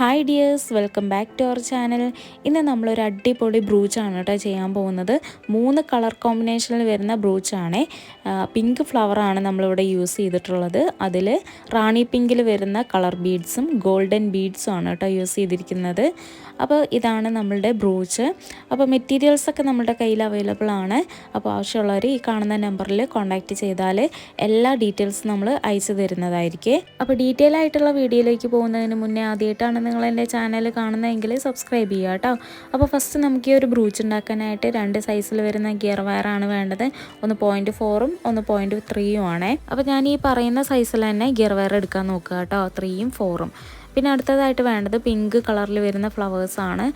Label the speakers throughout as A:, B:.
A: Hi dears welcome back to our channel ഇന്ന് നമ്മളൊരു അടിപൊളി ബ്രൂച്ചാണ് കേട്ടോ ചെയ്യാൻ പോകുന്നത്. മൂന്ന് കളർ കോമ്പിനേഷനിൽ വരുന്ന ബ്രൂച്ചാണേ പിങ്ക് ഫ്ലവറാണ് നമ്മളിവിടെ യൂസ് ചെയ്തിട്ടുള്ളത്. അതിൽ റാണി പിങ്കിൽ വരുന്ന കളർ ബീഡ്സും ഗോൾഡൻ ബീഡ്സും ആണ് കേട്ടോ യൂസ് ചെയ്തിരിക്കുന്നത്. അപ്പോൾ ഇതാണ് നമ്മളുടെ ബ്രൂച്ച് അപ്പോൾ മെറ്റീരിയൽസൊക്കെ നമ്മുടെ കയ്യിൽ അവൈലബിൾ ആണ്. അപ്പോൾ ആവശ്യമുള്ളവർ ഈ കാണുന്ന നമ്പറിൽ കോൺടാക്റ്റ് ചെയ്താൽ എല്ലാ ഡീറ്റെയിൽസും നമ്മൾ അയച്ചു തരുന്നതായിരിക്കും. അപ്പോൾ ഡീറ്റെയിൽ ആയിട്ടുള്ള വീഡിയോയിലേക്ക് പോകുന്നതിന് മുന്നേ ആദ്യമായിട്ടാണ് നിങ്ങൾ എന്റെ ചാനൽ കാണുന്നതെങ്കിൽ സബ്സ്ക്രൈബ് ചെയ്യുക കേട്ടോ അപ്പോൾ ഫസ്റ്റ് നമുക്ക് ഈ ഒരു ബ്രൂച്ച് ഉണ്ടാക്കാനായിട്ട് രണ്ട് സൈസിൽ വരുന്ന ഗിയർ വയറാണ് വേണ്ടത്. ഒന്ന് പോയിന്റ് ഫോറും ഒന്ന് പോയിന്റ് ത്രീയും ആണേ. അപ്പോൾ ഞാൻ ഈ പറയുന്ന സൈസിൽ തന്നെ ഗിയർ വയർ എടുക്കാൻ നോക്കുക കേട്ടോ ത്രീയും ഫോറും പിന്നെ അടുത്തതായിട്ട് വേണ്ടത് പിങ്ക് കളറിൽ വരുന്ന ഫ്ലവേഴ്സാണ്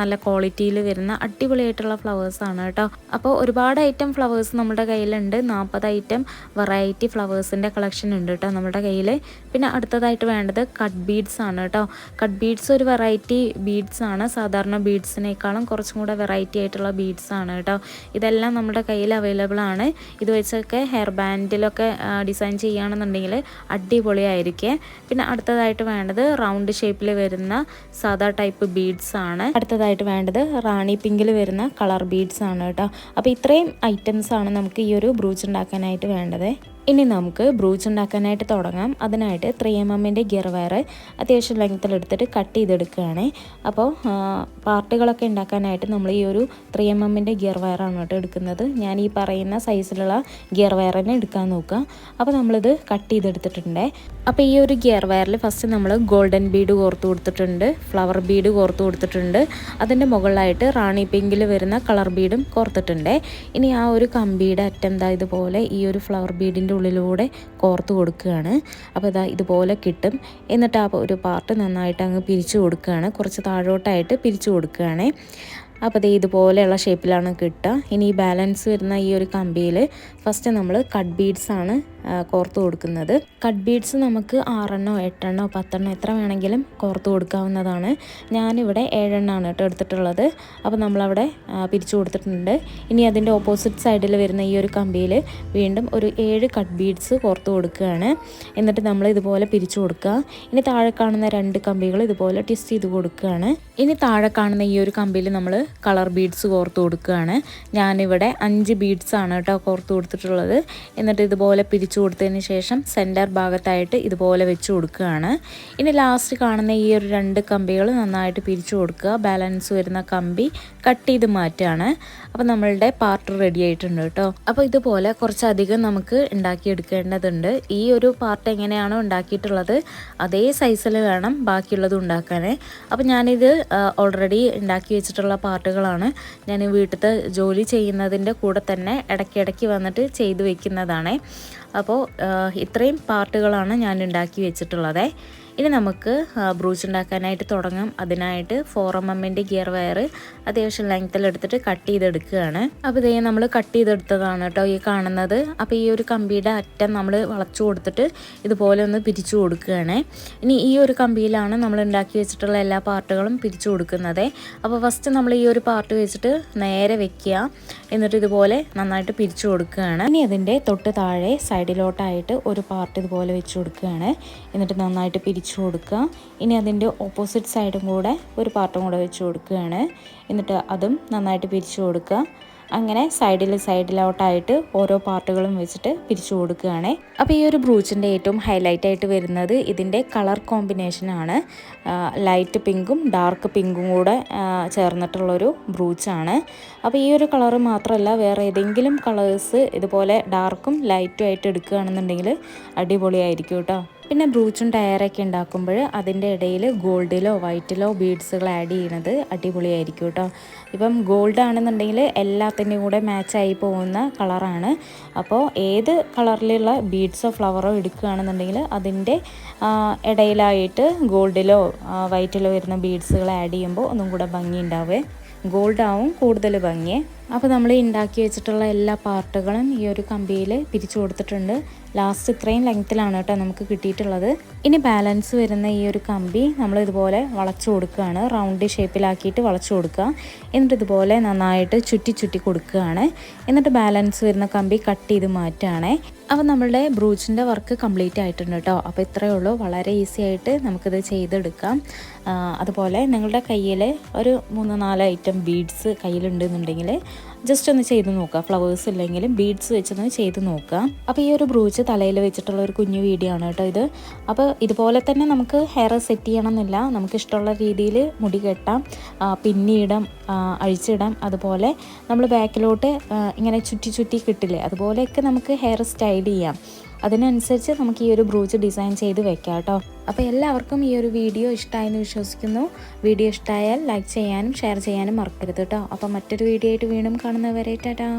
A: നല്ല ക്വാളിറ്റിയിൽ വരുന്ന അടിപൊളിയായിട്ടുള്ള ഫ്ലവേഴ്സാണ് കേട്ടോ. അപ്പോൾ ഒരുപാട് ഐറ്റം ഫ്ലവേഴ്സ് നമ്മുടെ കയ്യിലുണ്ട്. നാൽപ്പത് ഐറ്റം വെറൈറ്റി ഫ്ലവേഴ്സിന്റെ കളക്ഷൻ ഉണ്ട് കേട്ടോ നമ്മുടെ കയ്യിൽ പിന്നെ അടുത്തതായിട്ട് വേണ്ടത് കട്ട് ബീഡ്സ് ആണ് കേട്ടോ. കട്ട് ബീഡ്സ് ഒരു വെറൈറ്റി ബീഡ്സ് ആണ്. സാധാരണ ബീഡ്സിനേക്കാളും കുറച്ചും കൂടെ വെറൈറ്റി ആയിട്ടുള്ള ബീഡ്സ് ആണ് കേട്ടോ. ഇതെല്ലാം നമ്മുടെ കയ്യിൽ അവൈലബിൾ ആണ്. ഇത് വെച്ചൊക്കെ ഹെയർ ബാൻഡിലൊക്കെ ഡിസൈൻ ചെയ്യുകയാണെന്നുണ്ടെങ്കിൽ അടിപൊളിയായിരിക്കും. പിന്നെ അടുത്തതായിട്ട് വേണ്ടത് റൗണ്ട് ഷേപ്പിൽ വരുന്ന സാധാ ടൈപ്പ് ബീഡ്സ് ആണ്. അടുത്തതായിട്ട് വേണ്ടത് റാണി പിങ്കിൽ വരുന്ന കളർ ബീഡ്സ് ആണ് കേട്ടോ. അപ്പോൾ ഇത്രയും ഐറ്റംസ് ആണ് നമുക്ക് ഈ ഒരു ബ്രൂച്ച് ഉണ്ടാക്കാനായിട്ട് വേണ്ടത്. ഇനി നമുക്ക് ബ്രൂച്ച് ഉണ്ടാക്കാനായിട്ട് തുടങ്ങാം. അതിനായിട്ട് ത്രീ എം എമ്മിന്റെ ഗിയർ വയർ അത്യാവശ്യം ലെങ്ത്തിലെടുത്തിട്ട് കട്ട് ചെയ്തെടുക്കുകയാണ്. അപ്പോൾ പാർട്ടുകളൊക്കെ ഉണ്ടാക്കാനായിട്ട് നമ്മൾ ഈ ഒരു ത്രീ എം എമ്മിന്റെ ഗിയർ വയറാണ് കേട്ടോ എടുക്കുന്നത്. ഞാൻ ഈ പറയുന്ന സൈസിലുള്ള ഗിയർ വയർ തന്നെ എടുക്കാൻ നോക്കുക. അപ്പോൾ നമ്മളിത് കട്ട് ചെയ്തെടുത്തിട്ടുണ്ട്. അപ്പോൾ ഈ ഒരു ഗിയർ വയറിൽ ഫസ്റ്റ് നമ്മൾ ഗോൾഡൻ ബീഡ് കോർത്ത് കൊടുത്തിട്ടുണ്ട്. ഫ്ലവർ ബീഡ് കോർത്ത് കൊടുത്തിട്ടുണ്ട്. അതിന്റെ മുകളിലായിട്ട് റാണി പിങ്കിൽ വരുന്ന കളർ ബീഡും കോർത്തിട്ടുണ്ട്. ഇനി ആ ഒരു കമ്പിയുടെ അറ്റം ഇതുപോലെ ഈ ഒരു ഫ്ലവർ ബീഡിന്റെ ഉള്ളിലൂടെ കോർത്ത് കൊടുക്കുകയാണ്. അപ്പോൾ ഇതാ ഇതുപോലെ കിട്ടും. എന്നിട്ട് ആ ഒരു പാർട്ട് നന്നായിട്ട് അങ്ങ് പിരിച്ചു കൊടുക്കുകയാണ്. കുറച്ച് താഴോട്ടായിട്ട് പിരിച്ചു കൊടുക്കുകയാണ്. അപ്പോൾ ഇത് ഇതുപോലെയുള്ള ഷേപ്പിലാണ് കിട്ടുക. ഇനി ഈ ബാലൻസ് വരുന്ന ഈ ഒരു കമ്പിയിൽ ഫസ്റ്റ് നമ്മൾ കട്ട് ബീഡ്സ് ആണ് കോർത്ത് കൊടുക്കുന്നത്. കട്ട് ബീഡ്സ് നമുക്ക് ആറെണ്ണോ എട്ടെണ്ണോ പത്തെണ്ണോ എത്ര വേണമെങ്കിലും കോർത്ത് കൊടുക്കാവുന്നതാണ്. ഞാനിവിടെ ഏഴെണ്ണമാണ് കേട്ടോ എടുത്തിട്ടുള്ളത്. അപ്പോൾ നമ്മളവിടെ പിരിച്ചു കൊടുത്തിട്ടുണ്ട്. ഇനി അതിന്റെ ഓപ്പോസിറ്റ് സൈഡിൽ വരുന്ന ഈ ഒരു കമ്പിയിൽ വീണ്ടും ഒരു ഏഴ് കട്ട് ബീഡ്സ് കോർത്ത് കൊടുക്കുകയാണ്. എന്നിട്ട് നമ്മൾ ഇതുപോലെ പിരിച്ചു കൊടുക്കുക. ഇനി താഴെ കാണുന്ന രണ്ട് കമ്പികൾ ഇതുപോലെ ട്വിസ്റ്റ് ചെയ്ത് കൊടുക്കുകയാണ്. ഇനി താഴെ കാണുന്ന ഈ ഒരു കമ്പിയിൽ നമ്മൾ കളർ ബീഡ്സ് കോർത്ത് കൊടുക്കുകയാണ് ഞാനിവിടെ അഞ്ച് ബീഡ്സ് ആണ് കേട്ടോ കോർത്ത് കൊടുത്തിട്ടുള്ളത്. എന്നിട്ട് ഇതുപോലെ പിരിച്ചു കൊടുത്തതിന് ശേഷം സെന്റർ ഭാഗത്തായിട്ട് ഇതുപോലെ വെച്ച് കൊടുക്കുകയാണ് ഇനി ലാസ്റ്റ് കാണുന്ന ഈ ഒരു രണ്ട് കമ്പികൾ നന്നായിട്ട് പിരിച്ചു കൊടുക്കുക. ബാലൻസ് വരുന്ന കമ്പി കട്ട് ചെയ്ത് മാറ്റുകയാണ് അപ്പോൾ നമ്മളുടെ പാർട്ട് റെഡി ആയിട്ടുണ്ട് കേട്ടോ. അപ്പോൾ ഇതുപോലെ കുറച്ചധികം നമുക്ക് ഉണ്ടാക്കിയെടുക്കേണ്ടതുണ്ട്. ഈ ഒരു പാർട്ട് എങ്ങനെയാണോ ഉണ്ടാക്കിയിട്ടുള്ളത് അതേ സൈസിൽ വേണം ബാക്കിയുള്ളത് ഉണ്ടാക്കാൻ അപ്പോൾ ഞാനിത് ഓൾറെഡി ഉണ്ടാക്കി വെച്ചിട്ടുള്ള പാർട്ടുകളാണ് ഞാൻ വീട്ടിലത്തെ ജോലി ചെയ്യുന്നതിന്റെ കൂടെ തന്നെ ഇടയ്ക്കിടയ്ക്ക് വന്നിട്ട് ചെയ്തു വെക്കുന്നതാണ്. അപ്പോൾ ഇത്രയും പാർട്ടുകളാണ് ഞാൻ ഉണ്ടാക്കി വെച്ചിട്ടുള്ളത്. ഇനി നമുക്ക് ബ്രൂച്ച് ഉണ്ടാക്കാനായിട്ട് തുടങ്ങാം. അതിനായിട്ട് ഫോർ എം എമ്മിന്റെ ഗിയർ വയർ അത്യാവശ്യം ലെങ്ത്തിലെടുത്തിട്ട് കട്ട് ചെയ്തെടുക്കുകയാണ്. അപ്പോൾ ഇതേ നമ്മൾ കട്ട് ചെയ്തെടുത്തതാണ് കേട്ടോ ഈ കാണുന്നത്. അപ്പോൾ ഈ ഒരു കമ്പിയുടെ അറ്റം നമ്മൾ വളച്ചു കൊടുത്തിട്ട് ഇതുപോലെ ഒന്ന് പിരിച്ചു കൊടുക്കുകയാണ്. ഇനി ഈ ഒരു കമ്പിയിലാണ് നമ്മൾ ഉണ്ടാക്കി വെച്ചിട്ടുള്ള എല്ലാ പാർട്ടുകളും പിരിച്ചു കൊടുക്കുന്നത്. അപ്പോൾ ഫസ്റ്റ് നമ്മൾ ഈ ഒരു പാർട്ട് വെച്ചിട്ട് നേരെ വെക്കുക. എന്നിട്ട് ഇതുപോലെ നന്നായിട്ട് പിരിച്ചു കൊടുക്കുകയാണ്. ഇനി അതിന്റെ തൊട്ട് താഴെ സൈഡിലോട്ടായിട്ട് ഒരു പാർട്ട് ഇതുപോലെ വെച്ച് കൊടുക്കുകയാണ്. എന്നിട്ട് നന്നായിട്ട് പിരിച്ചു കൊടുക്കുക. ഇനി അതിന്റെ ഓപ്പോസിറ്റ് സൈഡും കൂടെ ഒരു പാർട്ടും കൂടെ വെച്ച് കൊടുക്കുകയാണ്. എന്നിട്ട് അതും നന്നായിട്ട് പിരിച്ചു കൊടുക്കുക. അങ്ങനെ സൈഡിൽ സൈഡിലോട്ടായിട്ട് ഓരോ പാർട്ടുകളും വെച്ചിട്ട് പിരിച്ചു കൊടുക്കുകയാണ്. അപ്പോൾ ഈ ഒരു ബ്രൂച്ചിന്റെ ഏറ്റവും ഹൈലൈറ്റ് ആയിട്ട് വരുന്നത് ഇതിന്റെ കളർ കോമ്പിനേഷനാണ്. ലൈറ്റ് പിങ്കും ഡാർക്ക് പിങ്കും കൂടെ ചേർന്നിട്ടുള്ളൊരു ബ്രൂച്ചാണ്. അപ്പോൾ ഈ ഒരു കളറ് മാത്രമല്ല വേറെ ഏതെങ്കിലും കളേഴ്സ് ഇതുപോലെ ഡാർക്കും ലൈറ്റും ആയിട്ട് എടുക്കുകയാണെന്നുണ്ടെങ്കിൽ അടിപൊളിയായിരിക്കും കേട്ടോ. പിന്നെ ബ്രൂച്ചും ടയറൊക്കെ ഉണ്ടാക്കുമ്പോൾ അതിന്റെ ഇടയിൽ ഗോൾഡിലോ വൈറ്റിലോ ബീഡ്സുകൾ ആഡ് ചെയ്യുന്നത് അടിപൊളിയായിരിക്കും കേട്ടോ. ഇപ്പം ഗോൾഡ് ആണെന്നുണ്ടെങ്കിൽ എല്ലാത്തിന്റെയും കൂടെ മാച്ചായി പോകുന്ന കളറാണ്. അപ്പോൾ ഏത് കളറിലുള്ള ബീഡ്സോ ഫ്ലവറോ എടുക്കുകയാണെന്നുണ്ടെങ്കിൽ അതിന്റെ ഇടയിലായിട്ട് ഗോൾഡിലോ വൈറ്റിലോ വരുന്ന ബീഡ്സുകൾ ആഡ് ചെയ്യുമ്പോൾ ഒന്നും കൂടെ ഭംഗി ഉണ്ടാവേ ഗോൾഡാവും കൂടുതൽ ഭംഗി അപ്പോൾ നമ്മൾ ഉണ്ടാക്കി വെച്ചിട്ടുള്ള എല്ലാ പാർട്ടുകളും ഈ ഒരു കമ്പിയിൽ പിരിച്ചു കൊടുത്തിട്ടുണ്ട്. ലാസ്റ്റ് ഇത്രയും ലെങ്ത്തിലാണ് കേട്ടോ നമുക്ക് കിട്ടിയിട്ടുള്ളത്. ഇനി ബാലൻസ് വരുന്ന ഈ ഒരു കമ്പി നമ്മൾ ഇതുപോലെ വളച്ചു കൊടുക്കുകയാണ്. റൗണ്ട് ഷേപ്പിലാക്കിയിട്ട് വളച്ചു കൊടുക്കുക. എന്നിട്ട് ഇതുപോലെ നന്നായിട്ട് ചുറ്റി ചുറ്റി കൊടുക്കുകയാണ്. എന്നിട്ട് ബാലൻസ് വരുന്ന കമ്പി കട്ട് ചെയ്ത് മാറ്റുകയാണേ. അപ്പോൾ നമ്മളുടെ ബ്രൂച്ചിന്റെ വർക്ക് കംപ്ലീറ്റ് ആയിട്ടുണ്ട് കേട്ടോ. അപ്പോൾ ഇത്രയേ ഉള്ളൂ. വളരെ ഈസി ആയിട്ട് നമുക്കിത് ചെയ്തെടുക്കാം. അതുപോലെ നിങ്ങളുടെ കയ്യിൽ ഒരു മൂന്ന് നാല് ഐറ്റം ബീഡ്സ് കയ്യിലുണ്ടെന്നുണ്ടെങ്കിൽ ജസ്റ്റ് ഒന്ന് ചെയ്ത് നോക്കുക. ഫ്ലവേഴ്സ് ഇല്ലെങ്കിലും ബീഡ്സ് വെച്ചൊന്ന് ചെയ്ത് നോക്കുക. അപ്പോൾ ഈ ഒരു ബ്രൂച്ച് തലയിൽ വെച്ചിട്ടുള്ള ഒരു കുഞ്ഞു വീഡിയോ ആണ് കേട്ടോ ഇത്. അപ്പോൾ ഇതുപോലെ തന്നെ നമുക്ക് ഹെയർ സെറ്റ് ചെയ്യണമെന്നില്ല. നമുക്ക് ഇഷ്ടമുള്ള രീതിയിൽ മുടി കെട്ടാം. ആ, അഴിച്ചിടാം. അതുപോലെ നമ്മൾ ബാക്കിലോട്ട് ഇങ്ങനെ ചുറ്റി ചുറ്റി കിട്ടില്ലേ? അതുപോലെയൊക്കെ നമുക്ക് ഹെയർ സ്റ്റൈൽ ചെയ്യാം. അതിനനുസരിച്ച് നമുക്ക് ഈ ഒരു ബ്രൂച്ച് ഡിസൈൻ ചെയ്ത് വെക്കാം കേട്ടോ. അപ്പോൾ എല്ലാവർക്കും ഈ ഒരു വീഡിയോ ഇഷ്ടമായെന്ന് വിശ്വസിക്കുന്നു. വീഡിയോ ഇഷ്ടമായാൽ ലൈക്ക് ചെയ്യാനും ഷെയർ ചെയ്യാനും മറക്കരുത് കേട്ടോ. അപ്പോൾ മറ്റൊരു വീഡിയോ ആയിട്ട് വീണ്ടും കാണുന്നവരെ ടാറ്റാ.